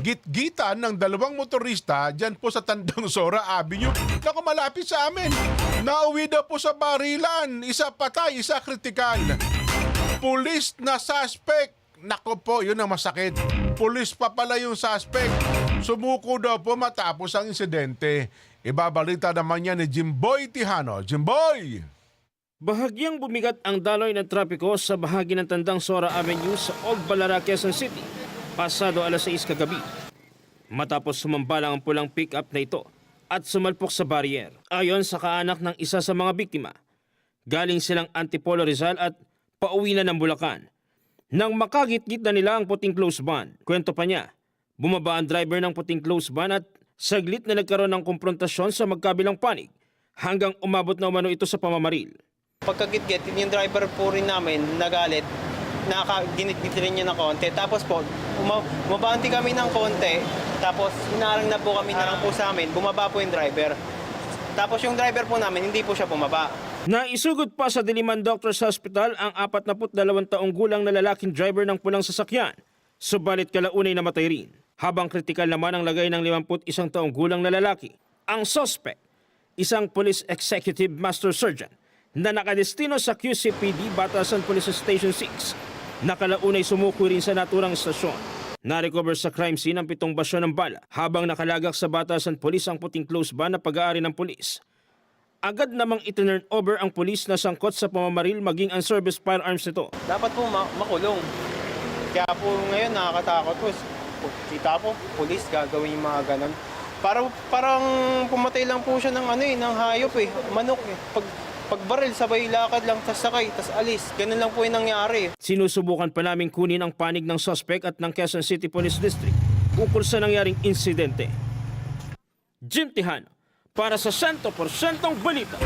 gitgitan ng dalawang motorista dyan po sa Tandang Sora Avenue. Naku, malapit sa amin. Nauwi daw po sa barilan. Isa patay, isa kritikal. Pulis na suspect. Nako po, yun ang masakit. Pulis pa pala yung suspect. Sumuko daw po matapos ang insidente. Ibabalita naman niya ni Jimboy Tijano. Jimboy! Bahagyang bumigat ang daloy ng trapiko sa bahagi ng Tandang Sora Avenue sa Ogbalara, Quezon City, pasado alas 6 kagabi. Matapos sumambalang ang pulang pick-up na ito at sumalpok sa barrier. Ayon sa kaanak ng isa sa mga biktima, galing silang Antipolo Rizal at pauwi na ng Bulacan. Nang makagit-git na nila ang puting close van, kwento pa niya, bumaba ang driver ng puting close van at saglit na nagkaroon ng konfrontasyon sa magkabilang panig hanggang umabot na umano ito sa pamamaril. Pagkagit-git, yung driver po rin namin nagalit, naka, ginit-git rin niya ng konti. Tapos po, uma, umabanti kami ng konti, tapos inarang na po kami na lang po sa amin, bumaba po yung driver. Tapos yung driver po namin, hindi po siya bumaba. Naisugod pa sa Diliman Doctors Hospital ang 42 taong gulang na lalaking driver ng pulang sasakyan. Subalit kalaunay namatay rin. Habang kritikal naman ang lagay ng 51 taong gulang na lalaki. Ang suspect, isang police executive master sergeant na nakadestino sa QCPD Batasan Police Station 6. Nakalaunay sumuko rin sa naturang estasyon. Narecover sa crime scene ang pitong basyo ng bala habang nakalagak sa Batasan Police ang puting close van na pag-aari ng pulis. Agad namang itinurn over ang pulis na sangkot sa pamamaril maging ang service firearms nito. Dapat po ma- makulong. Kaya po ngayon nakakatakot po. Kita po, pulis gagawin yung mga ganon. Parang, parang pumatay lang po siya ng ano eh, ng hayop eh, manok eh. Pag, pag baril, sabay lakad lang, tas sakay, tas alis. Ganun lang po yung nangyari. Sinusubukan pa namin kunin ang panig ng suspect at ng Quezon City Police District ukol sa nangyaring insidente. Jim Tihano, para sa 100% balita.